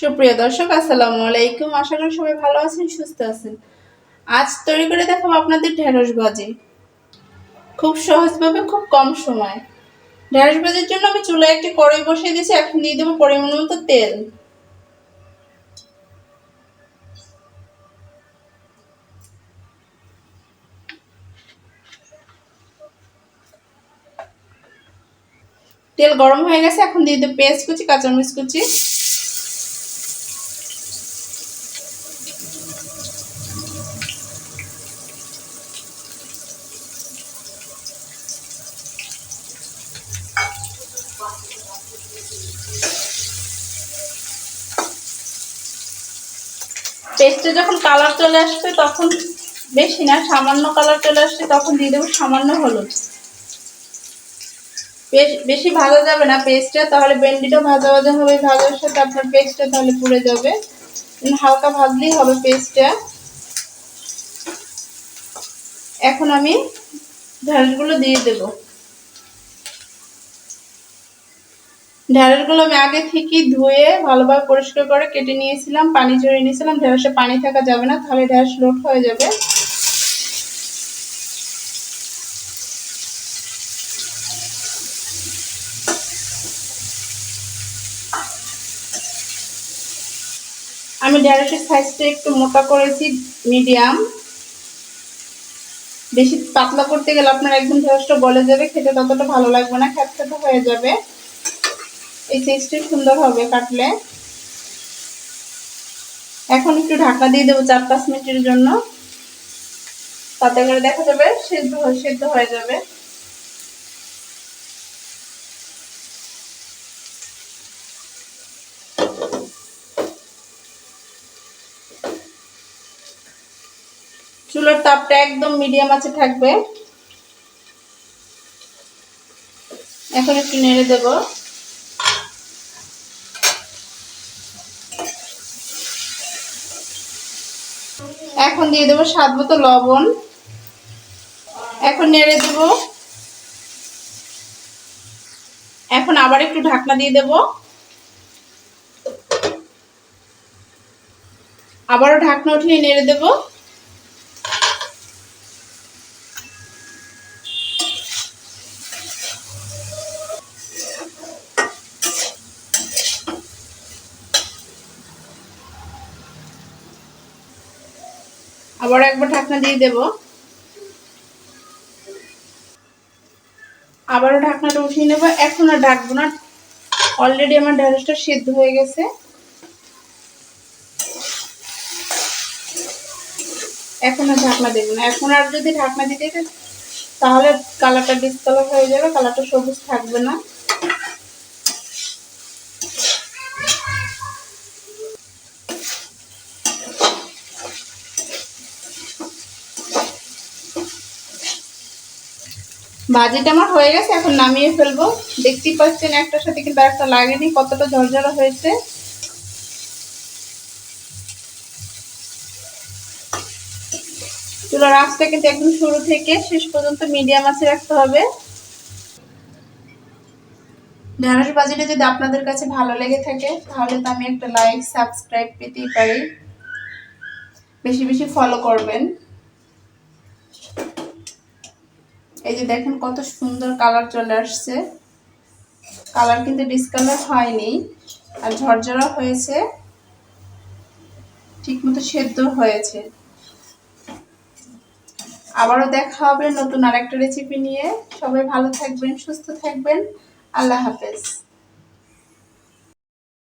সুপ্রিয় দর্শক, আসসালামু আলাইকুম। আশা করি সবাই ভালো আছেন, সুস্থ আছেন। আজ তৈরি করে দেখাবো আপনাদের ঢেঁড়স ভাজি। খুব সহজভাবে, খুব কম সময়। ঢেঁড়স ভাজির জন্য আমি চুলায় একটি কড়াই বসিয়ে দিয়েছি। এখন দিয়ে দেবো পরিমাণ মতো তেল। তেল গরম হয়ে গেছে। এখন দিয়ে দেবো পেঁয়াজ কুচি, কাঁচামরিচ কুচি। পেস্টে যখন কালার চলে আসবে তখন বেশি না, সামান্য কালার চলে আসছে তখন দিয়ে দেবো সামান্য হলুদ। বেশি ভাজা যাবে না পেস্টটা তাহলে ভেন্ডিটা ভাজা ভাজা হবে, ভাজার সাথে আপনার পেস্টটা তাহলে পুড়ে যাবে। হালকা ভাজলেই হবে পেস্টটা এখন আমি ঢালগুলো দিয়ে দেবো। ঢেঁড়সগুলো আমি আগে থেকে ধুয়ে ভালোভাবে পরিষ্কার করে কেটে নিয়েছিলাম, পানি ঝরিয়ে নিয়েছিলাম। ঢেঁড়সে পানি থাকা যাবে না, তাহলে ঢেঁড়স লোট হয়ে যাবে। আমি ঢেঁড়সের সাইজটা একটু মোটা করেছি, মিডিয়াম। বেশি পাতলা করতে গেলে আপনার একদম ঢেঁড়সটা বলে যাবে, খেতে ততটা ভালো লাগবে না খেতে হয়ে যাবে। এই সাইজটা সুন্দর হবে কাটলে। এখন একটু ঢাকা দিয়ে দেবো চার পাঁচ মিনিটের জন্য। তাতে করে দেখা যাবে সেদ্ধ সেদ্ধ হয়ে যাবে। চুলার তাপটা একদম মিডিয়াম আছে থাকবে। এখন একটু নেড়ে দেবো। এখন দিয়ে দেবো স্বাদ মতো লবণ। এখন নেড়ে দেব। এখন আবার একটু ঢাকনা দিয়ে দেব। আবারও ঢাকনা উঠিয়ে নেড়ে দেবো। আবার একবার ঢাকনা দিয়ে দেব। আবারও ঢাকনাটা উঠিয়ে নেব। এখন আর ঢাকবো না। অলরেডি আমার ঢেঁড়সটা সিদ্ধ হয়ে গেছে। এখন আর ঢাকনা দেব না। এখন আর যদি ঢাকনা দিতে তাহলে কালারটা ডিসকালার হয়ে যাবে। কালারটা সবুজ থাকবে না। ভাজিটা আমার হয়ে গেছে, এখন নামিয়ে ফেলব। দেখতেই পাচ্ছেন একটার সাথে কিন্তু একটা লাগেনি, কতটা ঝরঝরা হয়েছে। চুলার আঁচটা কিন্তু একদম শুরু থেকে শেষ পর্যন্ত মিডিয়াম আছে রাখতে হবে। ঢেঁড়স বাজিটা যদি আপনাদের কাছে ভালো লেগে থাকে, তাহলে তো আমি একটা লাইক সাবস্ক্রাইব পেতেই পারি। বেশি বেশি ফলো করবেন। এই যে দেখেন কত সুন্দর কালার চলে আসছে। কালার কিন্তু ডিসকালার হয়নি আর ঝরঝরা হয়েছে। ঠিকমতো সেদ্ধ হয়েছে। আবারও দেখা হবে নতুন আরেকটা রেসিপি নিয়ে। সবাই ভালো থাকবেন, সুস্থ থাকবেন। আল্লাহ হাফেজ।